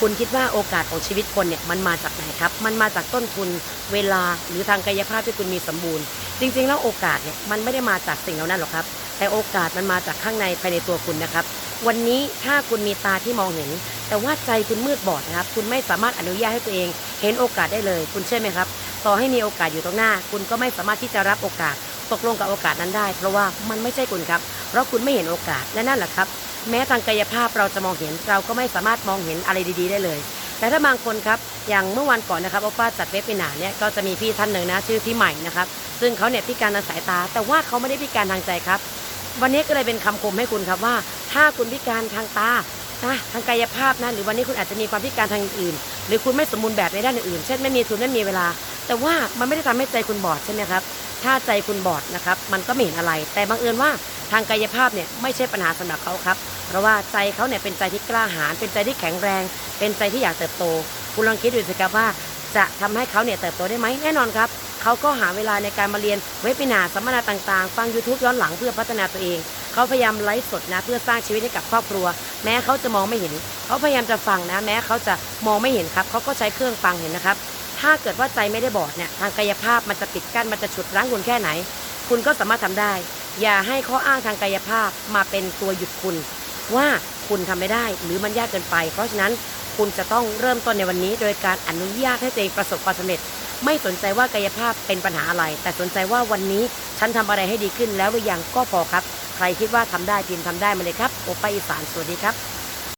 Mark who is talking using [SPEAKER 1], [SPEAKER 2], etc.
[SPEAKER 1] คุณคิดว่าโอกาสของชีวิตคนเนี่ยมันมาจากไหนครับ มันมาจากต้นทุนเวลาหรือทางกายภาพที่คุณมีสมบูรณ์ จริง ๆ แล้วโอกาสเนี่ยมันไม่ได้มาจากสิ่งเหล่านั้นหรอกครับ แต่โอกาสมันมาจากข้างในภายในตัวคุณนะครับ วันนี้ถ้าคุณมีตาที่มองเห็น แต่ว่าใจคุณมืดบอดนะครับ คุณไม่สามารถอนุญาตให้ตัวเอง เห็นโอกาสได้เลย คุณเชื่อไหมครับ ต่อให้มีโอกาสอยู่ตรงหน้า คุณก็ไม่สามารถที่จะรับโอกาสตกลงกับโอกาสนั้นได้ เพราะว่ามันไม่ใช่คุณครับ เพราะคุณไม่เห็นโอกาสและนั่นแหละครับ แม้ทางกายภาพเราจะมองเห็น เราก็ไม่สามารถมองเห็นอะไรดีๆได้เลย แต่ถ้าบางคนครับอย่างเมื่อวันก่อนนะครับโอป้าจัดเว็บปินาเนี่ยก็จะมีพี่ท่านหนึ่งนะชื่อพี่ใหม่นะครับซึ่งเขาเนี่ยพิการทางสายตา แต่ว่าเขาไม่ได้พิการทางใจครับ วันนี้ก็เลยเป็นคำคมให้คุณครับว่า ถ้าคุณพิการทางตานะทางกายภาพนะหรือวันนี้คุณอาจจะมีความพิการทางอื่น หรือคุณไม่สมบูรณ์แบบในด้านอื่นเช่นไม่มีทุนไม่มีเวลา แต่ว่ามันไม่ได้ทำให้ใจคุณบอดใช่ไหมครับถ้าใจคุณบอดนะครับมันก็ไม่เห็นอะไร แต่บังเอิญว่าทางกายภาพเนี่ยไม่ใช่ปัญหาสำหรับเขาครับ เพราะว่าใจเขาเนี่ยเป็นใจที่กล้าหาญเป็นใจที่แข็งแรง เป็นใจที่อยากเติบโต คุณลองคิดดูสิครับว่าจะทำให้เขาเนี่ยเติบโตได้ไหมแน่นอนครับเขาก็หาเวลาในการมาเรียนเว็บนาสัมมนาต่างๆ ฟัง YouTube ย้อนหลังเพื่อพัฒนาตัวเอง เขาพยายามไลฟ์สดนะเพื่อสร้างชีวิตให้กับครอบครัว แม้เขาจะมองไม่เห็น เขาพยายามจะฟังนะ แม้เขาจะมองไม่เห็นครับเขาก็ใช้เครื่องฟังเห็นนะครับ ถ้าเกิดว่าใจไม่ได้บอดเนี่ยทางกายภาพมันจะปิดกั้นมันจะฉุดรั้งคุณแค่ไหน คุณก็สามารถทำได้ อย่าให้ข้ออ้างทางกายภาพมาเป็นตัวหยุดคุณ ว่าคุณทำไม่ได้หรือมันยากเกินไป เพราะฉะนั้นคุณจะต้องเริ่มต้นในวันนี้ โดยการอนุญาตให้ตัวเองประสบความสำเร็จ ไม่สนใจว่ากายภาพเป็นปัญหาอะไร แต่สนใจว่าวันนี้ฉันทำอะไรให้ดีขึ้นแล้วหรือยังก็พอครับ ใครคิดว่าทำได้พิมพ์ทำได้มาเลยครับโอป้าอีสานสวัสดีครับ